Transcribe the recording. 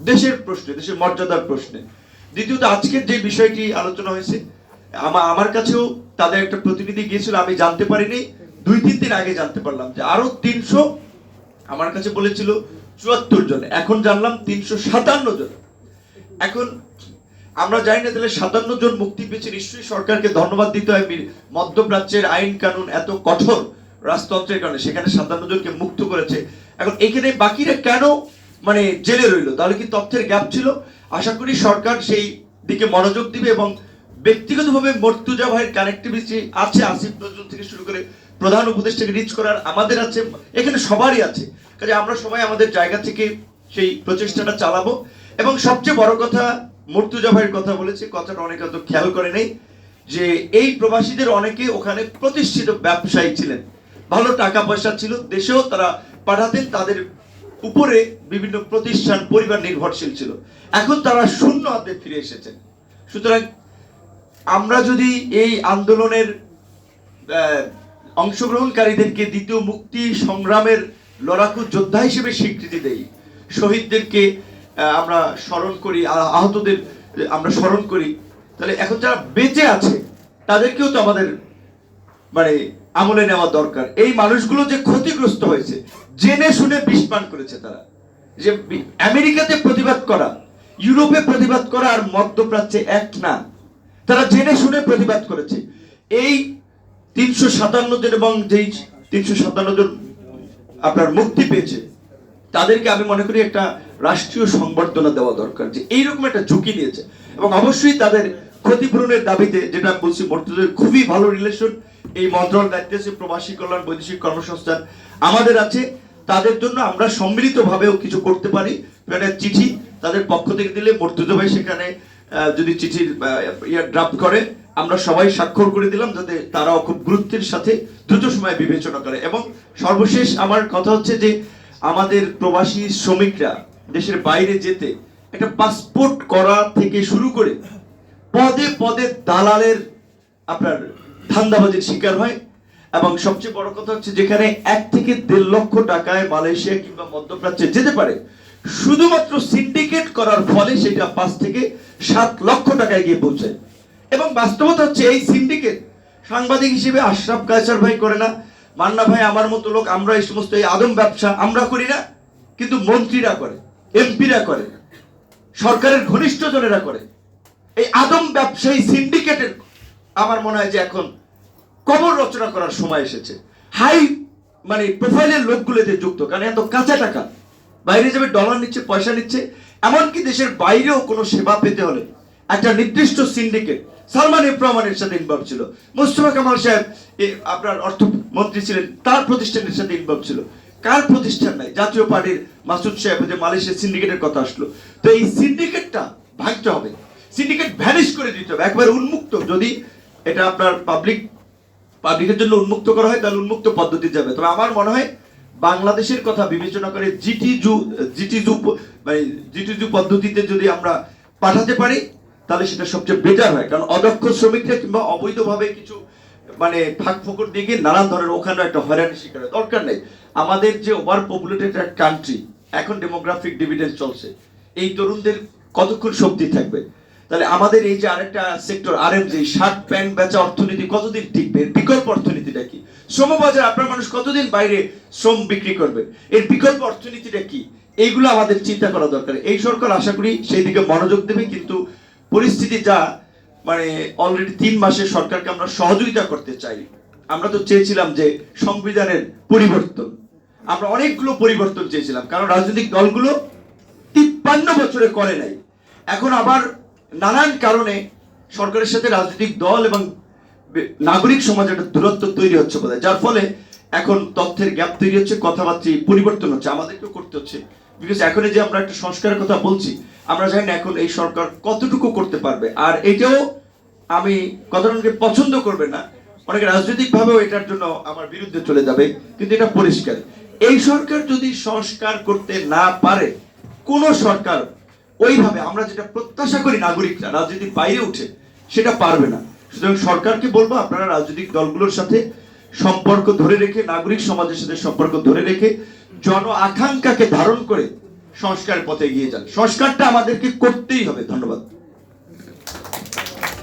দেশের প্রশ্নে, দেশের মর্যাদার প্রশ্নে। দ্বিতীয়ত, আজকের যে বিষয়টি আলোচনা হয়েছে আমার কাছেও তাদের একটা প্রতিনিধি গিয়েছিল, আমি জানতে পারিনি। দুই, তিন দিন আগে জানতে পারলাম যে আরও তিনশো, আমার কাছে বলেছিল, চুয়াত্তর জন। এখন জানলাম তিনশো সাতান্ন জন। এখন আমরা জানি না তাহলে সাতান্ন জন মুক্তি পেয়েছে। নিশ্চয়ই সরকারকে ধন্যবাদ দিতে হয়। মধ্যপ্রাচ্যের আইন কানুন এত কঠোর রাজতন্ত্রের কারণে, সেখানে সাতান্ন জনকে মুক্ত করেছে। এখন এখানে বাকিরা কেন মানে জেলে রইল। তাহলে কি তথ্যের গ্যাপ ছিল? আশা করি সরকার সেই দিকে মনোযোগ দিবে এবং ব্যক্তিগতভাবে মর্তুজা ভাইয়ের কানেক্টিভিটি আছে আসিফ নজরুল থেকে শুরু করে প্রধান উপদেষ্টাকে রিচ করার আমাদের আছে, এখানে সবারই আছে। কাজে আমরা সবাই আমাদের জায়গা থেকে সেই প্রচেষ্টাটা চালাবো। এবং সবচেয়ে বড় কথা, মর্তুজা ভাইয়ের কথা বলেছে, কথাটা অনেকে হয়তো খেয়াল করে নেই, যে এই প্রবাসীদের অনেকে ওখানে প্রতিষ্ঠিত ব্যবসায়ী ছিলেন। ভালো টাকা পয়সা ছিল, দেশেও তারা পাঠাতেন, তাদের উপরে বিভিন্ন প্রতিষ্ঠান, পরিবার নির্ভরশীল ছিল। এখন তারা শূন্য হাতে ফিরে এসেছেন সুতরাং আমরা যদি এই আন্দোলনের অংশগ্রহণকারীদেরকে দ্বিতীয় মুক্তি সংগ্রামের লড়াকু যোদ্ধা হিসেবে স্বীকৃতি দেই, শহীদদেরকে আমরা স্মরণ করি আহতদের আমরা স্মরণ করি, তাহলে এখন যারা বেঁচে আছে, তাদেরকেও তো আমাদের মানে আমলে নেওয়া দরকার। এই মানুষগুলো যে ক্ষতিগ্রস্ত হয়েছে জেনে শুনে বিষ পান করেছে তারা। যে আমেরিকাতে প্রতিবাদ করা, ইউরোপে প্রতিবাদ করা আর মধ্যপ্রাচ্যে এক না। তারা জেনে শুনে প্রতিবাদ করেছে। এই তিনশো সাতান্ন জন এবং যেই তিনশো সাতান্ন জন আপনার মুক্তি পেয়েছে, তাদেরকে আমি মনে করি একটা রাষ্ট্রীয় সংবর্ধনা দেওয়া দরকার যে এইরকম একটা ঝুঁকি নিয়েছে। এবং অবশ্যই তাদের ক্ষতিপূরণের দাবিতে যেটা আমি বলছি, মর্তুদের খুবই ভালো রিলেশন এই মন্ত্রণালয় দায়িত্বে প্রবাসী কল্যাণ, বৈদেশিক কর্মসংস্থান আমাদের আছে। তাদের জন্য আমরা সম্মিলিতভাবেও কিছু করতে পারি। একটা চিঠি তাদের পক্ষ থেকে দিলে মর্তুজা ভাই সেখানে যদি চিঠির ইয়ে ড্রাফট করে, আমরা সবাই স্বাক্ষর করে দিলাম যাতে তারাও খুব গুরুত্বের সাথে দ্রুত সময় বিবেচনা করে। এবং সর্বশেষ আমার কথা হচ্ছে যে আমাদের প্রবাসী শ্রমিকরা দেশের বাইরে যেতে একটা পাসপোর্ট করা থেকে শুরু করে পদে পদে দালালের আপনার ধান্দাবাজির শিকার হয়। এবং সবচেয়ে বড় কথা হচ্ছে যেখানে এক থেকে দেড় লক্ষ টাকায় মালয়েশিয়া কিংবা মধ্যপ্রাচ্যে যেতে পারে, শুধুমাত্র সিন্ডিকেট করার ফলে সেটা পাঁচ থেকে সাত লক্ষ টাকায় গিয়ে পৌঁছায়। এবং বাস্তবতা হচ্ছে এই সিন্ডিকেট সাংবাদিক হিসেবে আশরাফ কায়সার ভাই করে না। মান্না ভাই, আমার মতো লোক, আমরা এই সমস্ত এই আদম ব্যবসা আমরা করি না, কিন্তু মন্ত্রীরা করে, এমপিরা করে, সরকারের ঘনিষ্ঠ জনেরা করে। এই আদম ব্যবসায়ী সিন্ডিকেটের আমার মনে হয় যে এখন কবর রচনা করার সময় এসেছে। হাই মানে প্রোফাইলের লোকগুলো যে যুক্ত, কারণ এত কাঁচা টাকা। বাইরে যাবে ডলার নিচ্ছে, পয়সা নিচ্ছে। এমনকি দেশের বাইরেও কোনো সেবা পেতে হলে একটা নির্দিষ্ট সিন্ডিকেট সালমান এফ রহমানের সাথে ইনভলভ ছিল। মুস্তফা কামাল সাহেব আপনার অর্থমন্ত্রী ছিলেন, তার প্রতিষ্ঠানের সাথে ইনভলভ ছিল। কার প্রতিষ্ঠান নাই? জাতীয় পার্টির মাসুদ সাহেব যে মালয়েশিয়া সিন্ডিকেটের কথা আসলো। তো এই সিন্ডিকেটটা ভাঙতে হবে। সিন্ডিকেট ভ্যানিশ করে দিতে হবে, একবার উন্মুক্ত। যদি এটা আপনার পাবলিক পাবলিকের জন্য উন্মুক্ত করা হয়, তাহলে উন্মুক্ত পদ্ধতি যাবে। তবে আমার মনে হয় বাংলাদেশের কথা বিবেচনা করে জিটি জু জিটি জু মানে জিটি জু পদ্ধতিতে যদি আমরা পাঠাতে পারি, তাহলে সেটা সবচেয়ে বেটার হয়। কারণ অদক্ষ শ্রমিকরা কিংবা অবৈধভাবে কিছু মানে ফাঁক ফোকর দিয়ে গিয়ে নানান ধরনের ওখানে একটা হয়রানি শিকার হয়। দরকার নেই। আমাদের যে ওভার পপুলেটেড কান্ট্রি এখন ডেমোগ্রাফিক ডিভিডেন্স চলছে। এই তরুণদের কতক্ষণ শক্তি থাকবে? তাহলে আমাদের এই যে আরেকটা সেক্টর আর জি শার্ট প্যান্ট বেচা অর্থনীতি কতদিন টিকবে? বিকল্প অর্থনীতিটা কি? শ্রম বাজার আপনার মানুষ কতদিন বাইরে শ্রম বিক্রি করবে এর বিকল্প অর্থনীতিটা কি? এইগুলো আমাদের চিন্তা করা দরকার। এই সরকার, আশা করি, সেই দিকে মনোযোগ দেবে, কিন্তু পরিস্থিতি যা মানে অলরেডি তিন মাসে সরকারকে আমরা সহযোগিতা করতে চাই। আমরা তো চেয়েছিলাম যে সংবিধানের পরিবর্তন। আমরা অনেকগুলো পরিবর্তন চেয়েছিলাম। কারণ রাজনৈতিক দলগুলো তিপ্পান্ন বছরে করে নাই। এখন আবার নানান কারণে সরকারের সাথে রাজনৈতিক দল এবং নাগরিক সমাজে একটা দূরত্ব তৈরি হচ্ছে বোধহয়। যার ফলে এখন তথ্যের গ্যাপ তৈরি হচ্ছে কথাবার্তা পরিবর্তন হচ্ছে, আমাদেরকেও করতে হচ্ছে। বিকজ এখন যে আমরা একটা সংস্কারের কথা বলছি, আমরা জানি এখন এই সরকার কতটুকু করতে পারবে। আর এটাও আমি কথাটাকে পছন্দ করবে না। অনেকে রাজনৈতিকভাবেও এটার জন্য আমার বিরুদ্ধে চলে যাবে, কিন্তু এটা পরিষ্কার। এই সরকার যদি সংস্কার করতে না পারে, কোন সরকার ওইভাবে আমরা যেটা প্রত্যাশা করি নাগরিকরা, রাজনীতির বাইরে উঠে, সেটা পারবে না। সুতরাং সরকারকে বলব, আপনারা রাজনৈতিক দলগুলোর সাথে সম্পর্ক ধরে রেখে, নাগরিক সমাজের সাথে সম্পর্ক ধরে রেখে জন আকাঙ্ক্ষাকে ধারণ করে সংস্কারের পথে এগিয়ে যান। সংস্কারটা আমাদেরকে করতেই হবে। ধন্যবাদ।